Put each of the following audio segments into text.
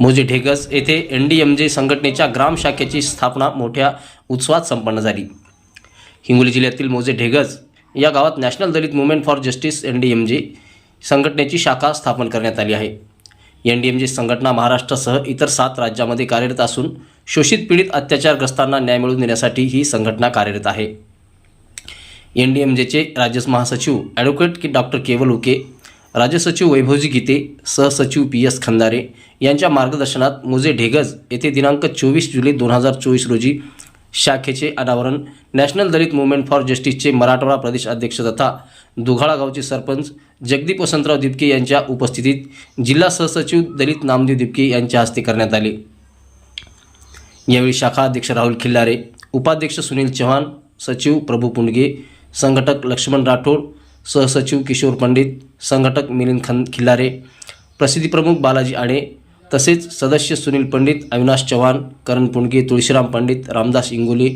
मोजे ढेगस येथे N D M जे संघटनेच्या ग्राम शाखेची स्थापना मोठ्या उत्सवात संपन्न झाली. हिंगोली जिल्ह्यातील मोजे ढेगस या गावात national Dalit movement for justice N D M J संघटनेची शाखा स्थापन करण्यात आली आहे. एन डी एम जे संघटना महाराष्ट्रासह इतर सात राज्यामध्ये कार्यरत असून शोषित पीडित अत्याचारग्रस्तांना न्याय मिळवून देण्यासाठी ही संघटना कार्यरत आहे. एन डी एम जेचे राज्य महासचिव ॲडव्होकेट की डॉक्टर केवल उके राज्य सचिव वैभवजी गीते सहसचिव पी एस खंदारे यांच्या मार्गदर्शनात मुझे ढेगज येथे दिनांक चोवीस जुलै दोन हजार चोवीस रोजी शाखेचे अनावरण नॅशनल दलित मुवमेंट फॉर जस्टिसचे मराठवाडा प्रदेश अध्यक्ष तथा दुघाळा गावचे सरपंच जगदीप वसंतराव दिपके यांच्या उपस्थितीत जिल्हा सहसचिव दलित नामदेव दिपके यांच्या हस्ते करण्यात आले. यावेळी शाखा अध्यक्ष राहुल खिल्लारे उपाध्यक्ष सुनील चव्हाण सचिव प्रभू पुंडगे संघटक लक्ष्मण राठोड सहसचिव किशोर पंडित संघटक मिलिंद खन खिल्लारे प्रसिद्धीप्रमुख बालाजी आडे तसेच सदस्य सुनील पंडित अविनाश चव्हाण करण पुणगे तुळशीराम पंडित रामदास इंगोले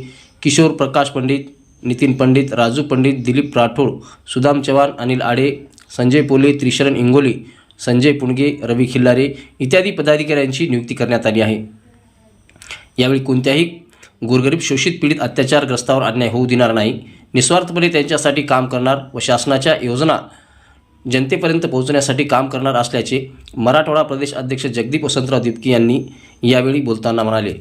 किशोर प्रकाश पंडित नितीन पंडित राजू पंडित दिलीप राठोड सुदाम चव्हाण अनिल आडे संजय पोले त्रिशरण इंगोले संजय पुणगे रवी खिल्लारे इत्यादी पदाधिकाऱ्यांची नियुक्ती करण्यात आली आहे. यावेळी कोणत्याही गोरगरीब शोषित पीडित अत्याचारग्रस्तावर अन्याय होऊ देणार नाही. निस्वार्थपणे त्यांच्यासाठी काम करणार व शासनाच्या योजना जनतेपर्यंत पोहोचण्यासाठी काम करणार असल्याचे मराठवाडा प्रदेश अध्यक्ष जगदीप वसंतराव दिपकी यांनी यावेळी बोलताना म्हणाले.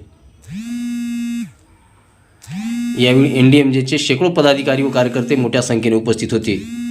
यावेळी एन डी एम जेचे शेकडो पदाधिकारी व कार्यकर्ते मोठ्या संख्येने उपस्थित होते.